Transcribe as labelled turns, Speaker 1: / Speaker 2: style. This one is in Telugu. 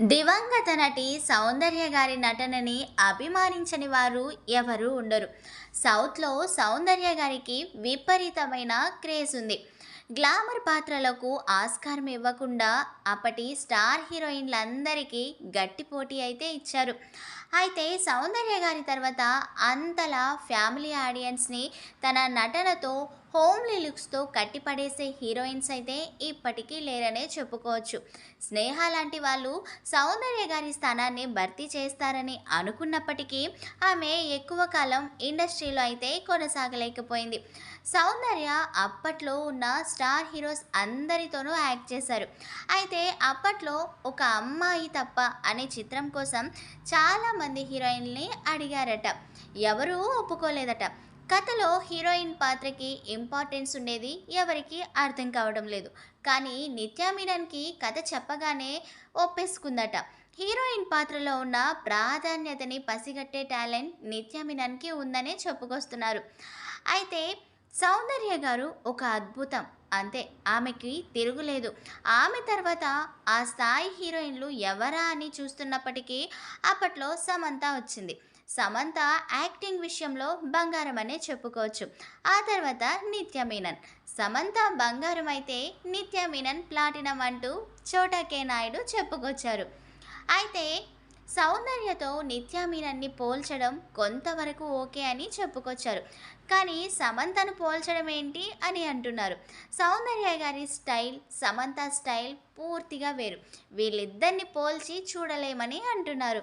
Speaker 1: దివంగత నటి సౌందర్య గారి నటనని అభిమానించని వారు ఎవరు ఉండరు. సౌత్లో సౌందర్య గారికి విపరీతమైన క్రేజ్ ఉంది. గ్లామర్ పాత్రలకు ఆస్కారం ఇవ్వకుండా అప్పటి స్టార్ హీరోయిన్లందరికీ గట్టి పోటీ అయితే ఇచ్చారు. అయితే సౌందర్య గారి తర్వాత అంతలా ఫ్యామిలీ ఆడియన్స్ని తన నటనతో హోమ్లీ లుక్స్తో కట్టిపడేసే హీరోయిన్స్ అయితే ఇప్పటికీ లేరనే చెప్పుకోవచ్చు. స్నేహ లాంటి వాళ్ళు సౌందర్య గారి స్థానాన్ని భర్తీ చేస్తారని అనుకున్నప్పటికీ ఆమె ఎక్కువ కాలం ఇండస్ట్రీలో అయితే కొనసాగలేకపోయింది. సౌందర్య అప్పట్లో ఉన్న స్టార్ హీరోస్ అందరితోనూ యాక్ట్ చేశారు. అయితే అప్పట్లో ఒక అమ్మాయి తప్ప అనే చిత్రం కోసం చాలామంది హీరోయిన్ని అడిగారట. ఎవరూ ఒప్పుకోలేదట. కథలో హీరోయిన్ పాత్రకి ఇంపార్టెన్స్ ఉండేది ఎవరికి అర్థం కావడం లేదు. కానీ నిత్యా మీనన్కి కథ చెప్పగానే ఒప్పేసుకుందట. హీరోయిన్ పాత్రలో ఉన్న ప్రాధాన్యతని పసిగట్టే టాలెంట్ నిత్యా మీనన్కి ఉందనే చెప్పుకొస్తున్నారు. అయితే సౌందర్య గారు ఒక అద్భుతం. అంతే ఆమెకి తిరుగులేదు ఆమె తర్వాత ఆ స్థాయి హీరోయిన్లు ఎవరా అని చూస్తున్నప్పటికీ అప్పట్లో సమంత వచ్చింది. సమంత యాక్టింగ్ విషయంలో బంగారం అనే చెప్పుకోవచ్చు. ఆ తర్వాత నిత్య మీనన్ సమంత బంగారం అయితే నిత్య మీనన్ ప్లాటినం అంటూ చోటకే నాయుడు చెప్పుకొచ్చారు. అయితే సౌందర్యతో నిత్యా మీనన్ని పోల్చడం కొంతవరకు ఓకే అని చెప్పుకొచ్చారు. కానీ సమంతను పోల్చడం ఏంటి అని అంటున్నారు. సౌందర్య గారి స్టైల్ సమంత స్టైల్ పూర్తిగా వేరు. వీళ్ళిద్దరిని పోల్చి చూడలేమని అంటున్నారు.